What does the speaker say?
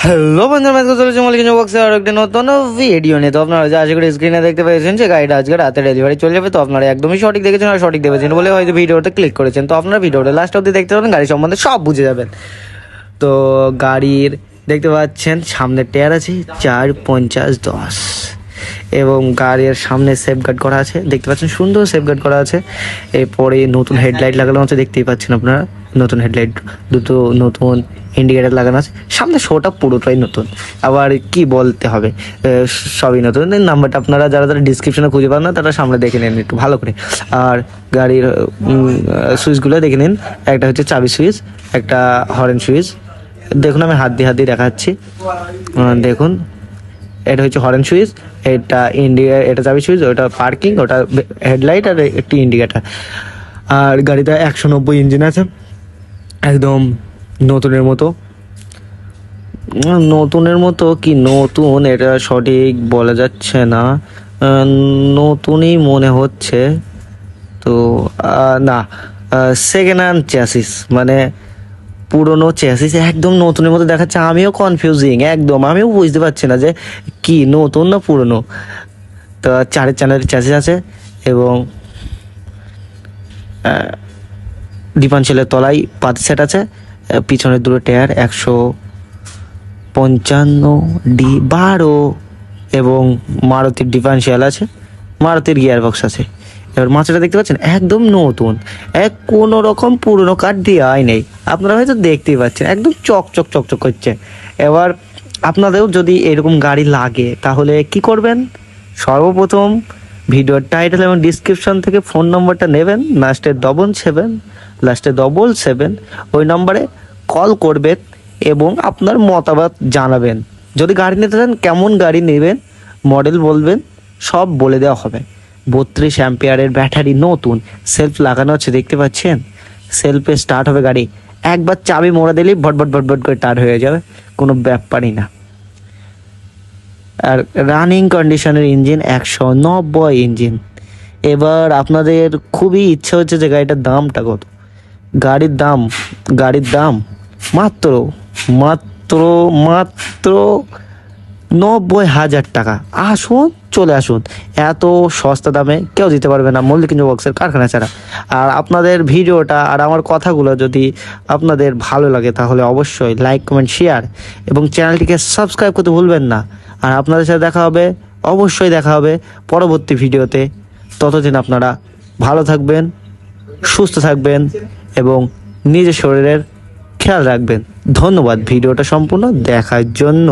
Hello বন্ধুরা match চলেছে মালিক বক্সে আর একটা নতুন ভিডিও নিয়ে। তো আপনারা যে আশা করি স্ক্রিনে দেখতে পেয়েছেন, যে গাড়িটা আজকে রাতে ডেলিভারি চলে যাবে, তো আপনারা একদমই সঠিক দেখেছেন আর সঠিক দেখেছেন বলে হয়তো ভিডিওতে ক্লিক করেছেন। তো আপনারা ভিডিওটা লাস্ট অব্দি দেখতে পাবেন, গাড়ি সম্বন্ধে সব বুঝে যাবেন। তো গাড়ির দেখতে পাচ্ছেন, সামনে টায়ার আছে, চার পঞ্চাশ দশ। এবং গাড়ির সামনে সেফগার্ড করা আছে, দেখতে পাচ্ছেন সুন্দর সেফগার্ড করা আছে। এরপরে নতুন হেডলাইট লাগানো আছে, দেখতেই পাচ্ছেন আপনারা, নতুন হেডলাইট দুটো নতুন ইন্ডিকেটার লাগানো আছে। সামনে শোটা পুরোটাই নতুন। আবার কি বলতে হবে? সবই নতুন। নাম্বারটা আপনারা যারা যারা ডিসক্রিপশনে খুঁজে পান না, তারা সামনে দেখে নিন একটু ভালো করে। আর গাড়ির সুইচগুলো দেখে নিন। একটা হচ্ছে চাবি সুইচ একটা হরেন সুইচ দেখুন, আমি হাত দিয়ে হাত দিয়ে দেখাচ্ছি। দেখুন। এটা হচ্ছে হরেন সুইচ এটা ইন্ডিয়া এটা চাবি সুইচ ওটা পার্কিং ওটা হেডলাইট আর একটি ইন্ডিকেটার আর গাড়িটা একশো নব্বই ইঞ্জিন আছে। একদম নতুনের মতো? নতুনের মতো কি নতুন? এটা সঠিক বলা যাচ্ছে না। নতুনই মনে হচ্ছে। তো না সেকেন্ড হ্যান্ড চ্যাসিস মানে পুরনো চ্যাসিস একদম নতুনের মতো দেখাচ্ছে। আমিও কনফিউজিং একদম। আমিও বুঝতে পারছি না যে কি নতুন না পুরনো। তো, চারের চ্যানেলের চ্যাসিস আছে এবং ডিপানশিলের তলায় পাত সেট আছে। পিছনের দুটো টায়ার একশো পঞ্চান্ন ডি বারো এবং মারুতির ডিফারেন্সিয়াল আছে, মারুতির গিয়ার বক্স আছে। এবার মাছটা দেখতে পাচ্ছেন, একদম নতুন, এক কোনো রকম পুরনো কাঠ দেওয়াই নেই। আপনারা হয়তো দেখতেই পাচ্ছেন, একদম চক চক চক চক করছে এবার আপনাদেরও যদি এরকম গাড়ি লাগে, তাহলে কি করবেন? সর্বপ্রথম ভিডিওর টাইটেল এবং ডিসক্রিপশন থেকে ফোন নম্বরটা নেবেন লাস্টে ডবল সেভেন লাস্টে ডবল সেভেন ওই নম্বরে কল করবেন এবং আপনার মতামত জানাবেন। যদি গাড়ি নিতে চান, কেমন গাড়ি নেবেন মডেল বলবেন, সব বলে দেওয়া হবে। বত্রিশ অ্যাম্পিয়ারের ব্যাটারি নতুন সেলফ লাগানো আছে, দেখতে পাচ্ছেন? সেলফে স্টার্ট হবে গাড়ি। একবার চাবি মোড়া দিলেই ভটভট ভটভট করে টার হয়ে যাবে, কোনো ব্যাপারই না। আর রানিং কন্ডিশনের ইঞ্জিন একশো নব্বই ইঞ্জিন এবার আপনাদের খুবই ইচ্ছে হচ্ছে যে গাড়িটার দামটা কত। গাড়ির দাম গাড়ির দাম মাত্র মাত্র মাত্র নব্বই হাজার টাকা। আসুন, চলে আসুন। এত সস্তা দামে কেউ দিতে পারবে না মল্লিকঞ্জ বক্সের কারখানা ছাড়া। আর আপনাদের ভিডিওটা আর আমার কথাগুলো যদি আপনাদের ভালো লাগে, তাহলে অবশ্যই লাইক কমেন্ট শেয়ার এবং চ্যানেলটিকে সাবস্ক্রাইব করতে ভুলবেন না। আর আপনাদের সাথে দেখা হবে, অবশ্যই দেখা হবে পরবর্তী ভিডিওতে। ততদিন আপনারা ভালো থাকবেন, সুস্থ থাকবেন এবং নিজের শরীরের খেয়াল রাখবেন। ধন্যবাদ ভিডিওটা সম্পূর্ণ দেখার জন্য।